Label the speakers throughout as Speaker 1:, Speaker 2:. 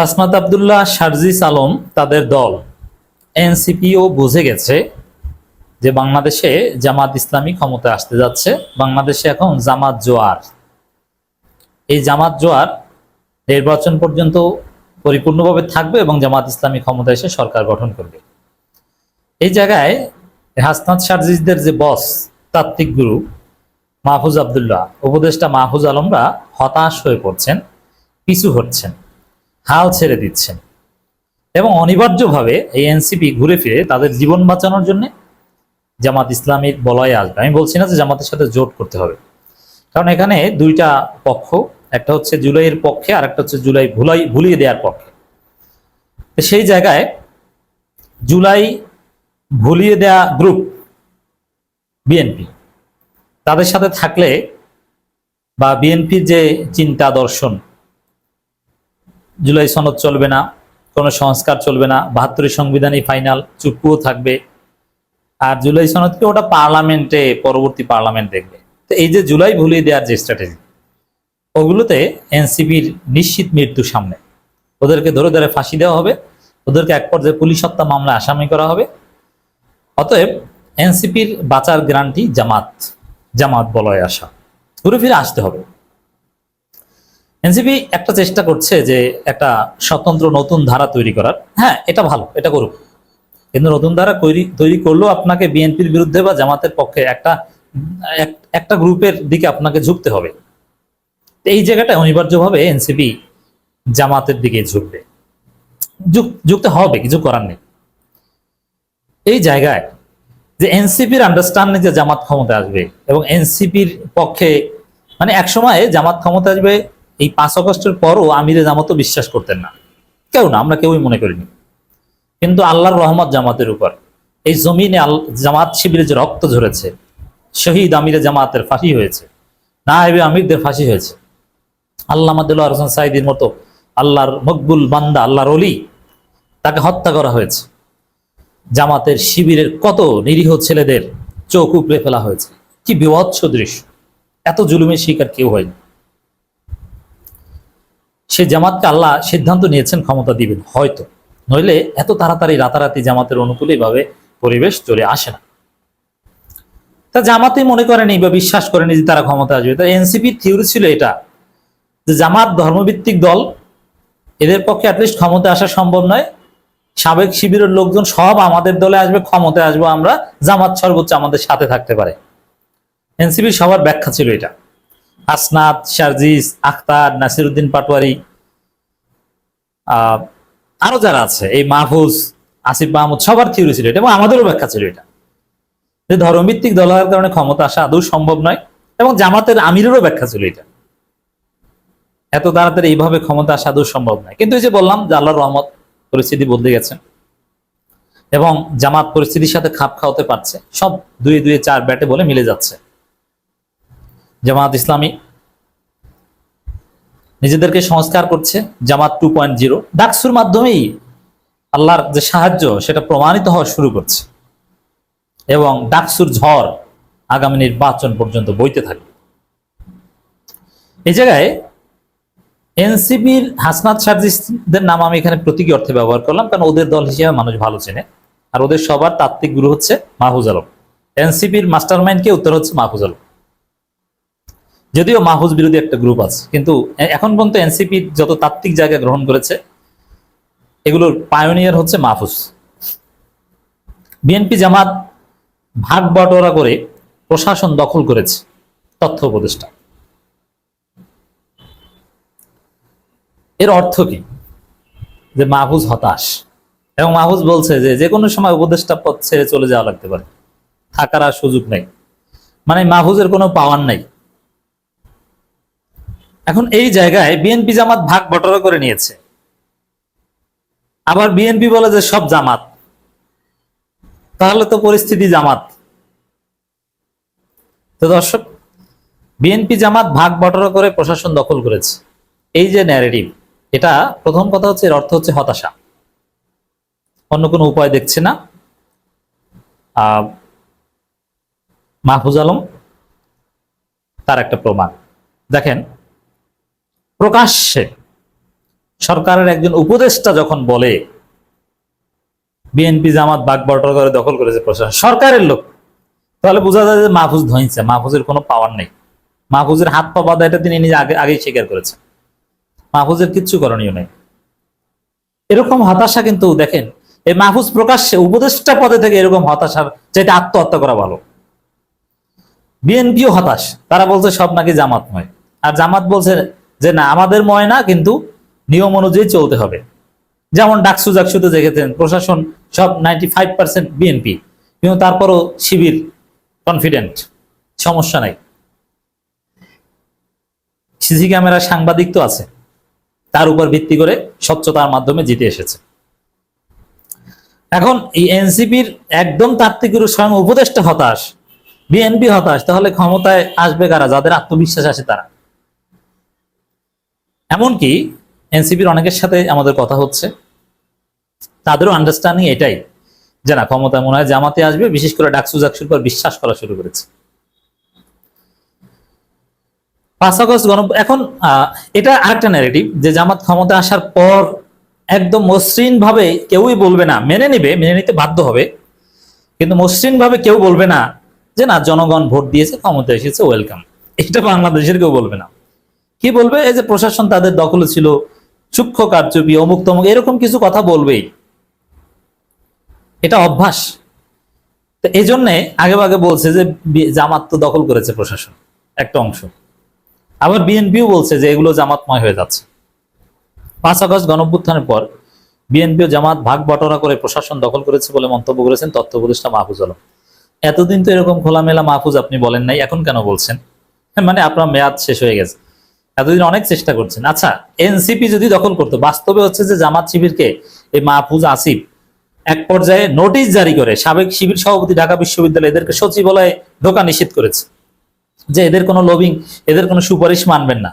Speaker 1: হাসনাত আবদুল্লাহ শারজিস আলম তাদের দল। এনসিপিও বুঝে গেছে যে বাংলাদেশে জামাত ইসলামী ক্ষমতায় আসতে যাচ্ছে। বাংলাদেশে এখন জামাত জোয়ার। এই জামাত জোয়ার নির্বাচন পর্যন্ত পরিপূর্ণভাবে থাকবে এবং জামাত ইসলামী ক্ষমতায় এসে সরকার গঠন করবে। এই জায়গায় হাসনাত শারজিসদের যে বস, তাত্ত্বিক গুরু, মাহফুজ আবদুল্লাহ, উপদেষ্টা মাহফুজ আলমরা হতাশ হয়ে পড়ছেন, পিছু হচ্ছেন হাল ছেড়ে দিচ্ছেন। এবং অনিবার্যভাবে এই এনসিপি ঘুরে ফিরে তাদের জীবন বাঁচানোর জন্য জামাত ইসলামীর বলয়ে আসবে। আমি বলছি না যে জামাতের সাথে জোট করতে হবে। কারণ এখানে দুইটা পক্ষ, একটা হচ্ছে জুলাইয়ের পক্ষে আর একটা হচ্ছে জুলাই ভুলাই ভুলিয়ে দেওয়ার পক্ষে। সেই জায়গায় জুলাই ভুলিয়ে দেয়া গ্রুপ, বিএনপি, তাদের সাথে থাকলে বা বিএনপির যে চিন্তা দর্শন জুলাই সনদ চলবে না, কোনো সংস্কার চলবে না বাহাত্তরের সংবিধানই ফাইনাল চুপ্পুও থাকবে। আর জুলাই সনদকে ওটা পার্লামেন্টে, পরবর্তী পার্লামেন্ট দেখবে। তো এই যে জুলাই ভুলিয়ে দেওয়ার যে স্ট্র্যাটেজি ওগুলোতে এনসিপির নিশ্চিত মৃত্যু সামনে। ওদেরকে ধরে ধরে ফাঁসি দেওয়া হবে, ওদেরকে এক পর্যায়ে পুলিশ হত্যা মামলা আসামি করা হবে। অতএব এনসিপির বাঁচার গ্যারান্টি জামাত জামাত বলয় আসা। ঘুরে ফিরে আসতে হবে। এনসিপি একটা চেষ্টা করছে যে একটা স্বতন্ত্র নতুন ধারা তৈরি করার। হ্যাঁ এটা ভালো, এটা করুক। কিন্তু নতুন ধারা তৈরি তৈরি করলেও আপনাকে বিএনপির বিরুদ্ধে বা জামাতের পক্ষে একটা একটা গ্রুপের দিকে আপনাকে ঝুঁকতে হবে। এই জায়গাটা অনিবার্যভাবে এনসিপি জামাতের দিকে ঝুঁকবে। ঝুঁক- ঝুঁকতে হবে, কিছু করার নেই। এই জায়গায় যে এনসিপির আন্ডারস্ট্যান্ডিং যে জামাত ক্ষমতা আসবে এবং এনসিপির পক্ষে মানে একসময় জামাত ক্ষমতা আসবে এই পাঁচ আগস্টের পরও আমিরে জামাতও বিশ্বাস করতেন না। কেউ না, আমরা কেউই মনে করিনি। কিন্তু আল্লাহর রহমত জামাতের উপর। এই জমিনে জামাত শিবিরে যে রক্ত ঝরেছে, শহীদ আমিরে জামাতের ফাঁসি হয়েছে না এবে আমিরদের ফাঁসি হয়েছে। আল্লাহ মাদুল্লাহ হোসেন সাইদির মতো আল্লাহর মকবুল বান্দা, আল্লাহর অলি তাকে হত্যা করা হয়েছে। জামাতের শিবিরের কত নিরীহ ছেলেদের চোখ উপড়ে ফেলা হয়েছে। কি বিভৎস দৃশ্য। এত জুলুমের শিকার কেউ হয়নি। সে জামাতকে আল্লাহ সিদ্ধান্ত নিয়েছেন, ক্ষমতা দিবেন, হয়তো। নইলে এত তাড়াতাড়ি রাতারাতি জামাতের অনুকূলে এভাবে পরিবেশ চলে আসে না। তা জামাতে মনে করেনি বা বিশ্বাস করেনি যে তারা ক্ষমতা আসবে। তা এনসিপির থিওরি ছিল এটা, যে জামাত ধর্মভিত্তিক দল, এদের পক্ষে অ্যাটলিস্ট ক্ষমতা আসা সম্ভব নয়। সাবেক শিবিরের লোকজন সব আমাদের দলে আসবে, ক্ষমতায় আসব আমরা, জামাত সর্বোচ্চ আমাদের সাথে থাকতে পারে। এনসিপির সবার ব্যাখ্যা ছিল এটা। আসনাদ, শারজিস, আখতার, নাসিরুদ্দিন পাটোয়ারি আরও যারা আছে, এই মাহফুজ, আসিফ মাহমুদ, সবার থিওরি ছিল এটা এবং আমাদেরও ব্যাখ্যা ছিল এটা। যে ধর্মভিত্তিক দল হওয়ার কারণে ক্ষমতা আসা আদৌ সম্ভব নয় এবং জামাতের আমিরেরও ব্যাখ্যা ছিল এটা। এত তাড়াতাড়ি এইভাবে ক্ষমতা আসা আদৌ সম্ভব নয়। কিন্তু এই যে বললাম যে আল্লাহর রহমত পরিস্থিতি বদলে গেছে এবং জামাত পরিস্থিতির সাথে খাপ খাওয়াতে পারছে, সব দুই দুয়ে চার ব্যাটে বলে মিলে যাচ্ছে। জামাত ইসলামী নিজেদেরকে সংস্কার করছে, জামাত টু পয়েন্ট জিরো ডাকসুর মাধ্যমেই আল্লাহর যে সাহায্য, সেটা প্রমাণিত হওয়া শুরু করছে। এবং ডাকসুর ঝড় আগামী নির্বাচন পর্যন্ত বইতে থাকবে। এই জায়গায় এনসিপির হাসনাত সার্জিসদের নাম আমি এখানে প্রতীকী অর্থে ব্যবহার করলাম, কারণ ওদের দল হিসেবে মানুষ ভালো চেনে। আর ওদের সবার তাত্ত্বিক গুরু হচ্ছে মাহফুজ আলম। এনসিপির মাস্টার মাইন্ডকে উত্তর হচ্ছে মাহফুজ আলম। যদিও মাহফুজ বিরোধী একটা গ্রুপ আছে, কিন্তু এখন পর্যন্ত এনসিপি যত তাত্ত্বিক জায়গা গ্রহণ করেছে, এগুলোর পায়োনিয়ার হচ্ছে মাহফুজ। বিএনপি জামাত ভাগ বটোয়ারা করে প্রশাসন দখল করেছে, তথ্য উপদেষ্টা। এর অর্থ কি? যে মাহফুজ হতাশ। এবং মাহফুজ বলছে যে যে কোনো সময় উপদেষ্টা পদ ছেড়ে চলে যাওয়া লাগতে পারে। থাকার আর সুযোগ নেই। মানে মাহফুজের কোনো পাওয়ার নাই। এখন এই জায়গায় বিএনপি জামাত ভাগ বটরা করে নিয়েছে। আবার বিএনপি বলে যে সব জামাত। তাহলে তো পরিস্থিতি জামাত। তো দর্শক বিএনপি জামাত ভাগ বটরা করে প্রশাসন দখল করেছে। এই যে ন্যারেটিভ এটা প্রথম কথা হচ্ছে, এর অর্থ হচ্ছে হতাশা। অন্য কোনো উপায় দেখছে না। মাহফুজ আলম, তার একটা প্রমাণ। দেখেন প্রকাশ্যে সরকারের একজন উপদেষ্টা যখন বলে, বিএনপি জামাত বাগ বটর করে দখল করেছে প্রশাসন, সরকারের লোক, তাহলে বোঝা যায় যে মাহফুজ ধইছে, মাহফুজের কোনো পাওয়ার নেই। মাহফুজের হাত পা বাঁধা এটা তিনি নিজে আগে, আগেই স্বীকার করেছেন। মাহফুজের কিচ্ছু করণীয় নেই। এরকম হতাশা কিন্তু দেখেন, এই মাহফুজ প্রকাশ্যে উপদেষ্টা পদে থেকে এরকম হতাশার যেটা আত্মহত্যা করা ভালো। বিএনপিও হতাশ, তারা বলছে সব নাকি জামাত নয়। আর জামাত বলছে যে না, আমাদের ময়না কিন্তু নিয়ম অনুযায়ী চলতে হবে। যেমন ডাকসু জাকসুতে দেখেছেন, প্রশাসন সব নাইনটি ফাইভ পার্সেন্ট বিএনপি কিন্তু তারপরও শিবির কনফিডেন্ট সমস্যা নাই। সিসি ক্যামেরা সাংবাদিক তো আছে, তার উপর ভিত্তি করে স্বচ্ছতার মাধ্যমে জিতে এসেছে। এখন এই এনসিপির একদম তাত্ত্বিক স্বয়ং উপদেষ্টা হতাশ বিএনপি হতাশ, তাহলে ক্ষমতায় আসবে কারা? যাদের আত্মবিশ্বাস আছে তারা। এমনকি এনসিপির অনেকের সাথে আমাদের কথা হচ্ছে। তাদেরও আন্ডারস্ট্যান্ডিং এটাই যে না ক্ষমতায় মনে হয় জামাতে আসবে, বিশেষ করে ডাকসু জাকসুর পর বিশ্বাস করা শুরু করেছে। পাঁচ আগস্ট গণ, এখন এটা আরেকটা ন্যারেটিভ যে জামাত ক্ষমতা আসার পর একদম মসৃণ ভাবে কেউই বলবে না, মেনে নেবে, মেনে নিতে বাধ্য হবে। কিন্তু মসৃণ ভাবে কেউ বলবে না যে না, জনগণ ভোট দিয়েছে, ক্ষমতা এসেছে ওয়েলকাম এটা বাংলাদেশের কেউ বলবে না। কি বলবে? এই যে প্রশাসন তাদের দখলে ছিল, সূক্ষ্ম কারচুপি, অমুক তমুক, এরকম কিছু কথা বলবেই। এটা অভ্যাস। তো এই জন্যে আগে আগে বলছে যে জামাত তো দখল করেছে প্রশাসন, একটা অংশ। আবার বিএনপিও বলছে যে, এগুলো জামাতময় হয়ে যাচ্ছে। পাঁচ আগস্ট গণভ্যুত্থানের পর বিএনপিও জামাত ভাগ বটরা করে প্রশাসন দখল করেছে বলে মন্তব্য করেছেন তথ্য উপদেষ্টা মাহফুজ আলম। এতদিন তো এরকম খোলামেলা মাহফুজ আপনি বলেন নাই, এখন কেন বলছেন? মানে আপনার মেয়াদ শেষ হয়ে গেছে। এতদিন অনেক চেষ্টা করছেন। আচ্ছা এনসিপি যদি দখল করতো, বাস্তবে হচ্ছে যে জামাত শিবিরকে এই মাহফুজ আসিফ এক পর্যায়ে নোটিশ জারি করে, সাবেক শিবির সভাপতি ঢাকা বিশ্ববিদ্যালয় এদেরকে সচিবালয়ে ঢোকা নিষেধ করেছে। যে এদের কোনো লবিং এদের কোনো সুপারিশ মানবেন না।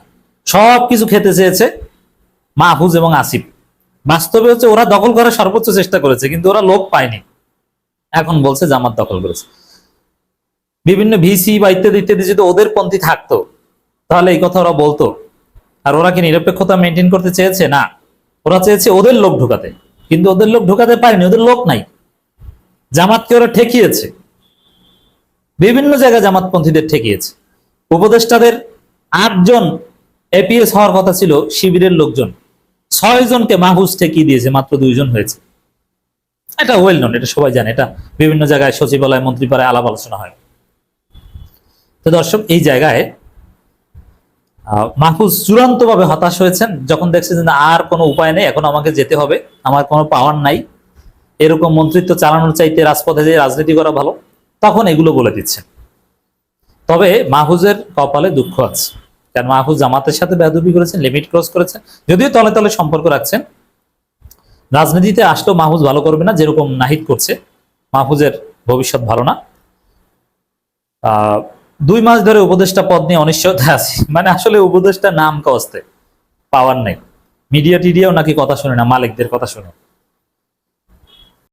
Speaker 1: সব কিছু খেতে চেয়েছে মাহফুজ এবং আসিফ। বাস্তবে হচ্ছে ওরা দখল করার সর্বোচ্চ চেষ্টা করেছে, কিন্তু ওরা লোক পায়নি। এখন বলছে জামাত দখল করেছে। বিভিন্ন ভিসি বা ইত্যাদি ইত্যাদি যদি ওদের পন্থী থাকতো তাহলে এই কথা ওরা বলতো। আর ওরা কি নিরপেক্ষতা মেনটেন করতে চেয়েছে? না। ওরা চেয়েছে ওদের লোক ঢোকাতে। কিন্তু ওদের লোক ঢুকাতে পারেনি, ওদের লোক নাই। জামাতকে ওরা ঠেকিয়েছে। বিভিন্ন জায়গায় জামাতপন্থীদের ঠেকিয়েছে। উপদেষ্টাদের আটজন এপিএস হওয়ার কথা ছিল, শিবিরের লোকজন। ছয় জনকে ঠেকিয়ে দিয়েছে, মাত্র দুইজন হয়েছে। এটা ওয়েল নন এটা সবাই জানে। এটা বিভিন্ন জায়গায় সচিবালয়, মন্ত্রীপাড়ায় আলাপ আলোচনা হয়। তো দর্শক, এই জায়গায় মাহফুজ চূড়ান্ত ভাবে হতাশ হয়েছেন, যখন দেখছেন যে আর কোনো উপায় নেই, এখন আমাকে যেতে হবে, আমার কোনো পাওয়ার নাই। এরকম মন্ত্রিত্ব চালানোর চাইতে রাজপথে যে রাজনীতি করা ভালো, তখন এগুলো বলে দিচ্ছেন। তবে মাহফুজের কপালে দুঃখ আছে, কারণ মাহফুজ জামাতের সাথে বেদবি করেছেন লিমিট ক্রস করেছেন, যদিও তলে তলে সম্পর্ক রাখছেন। রাজনীতিতে আসলেও মাহফুজ ভালো করবে না, যেরকম নাহিদ করছে, মাহফুজের ভবিষ্যৎ ভালো না। দুই মাস ধরে উপদেষ্টা পদ নিয়ে অনিশ্চয়তা আছে। মানে আসলে উপদেষ্টা নাম কস্তে পাওয়ার নেই। মিডিয়া টিডিয়াও নাকি কথা শুনে না, মালিকদের কথা শুনে।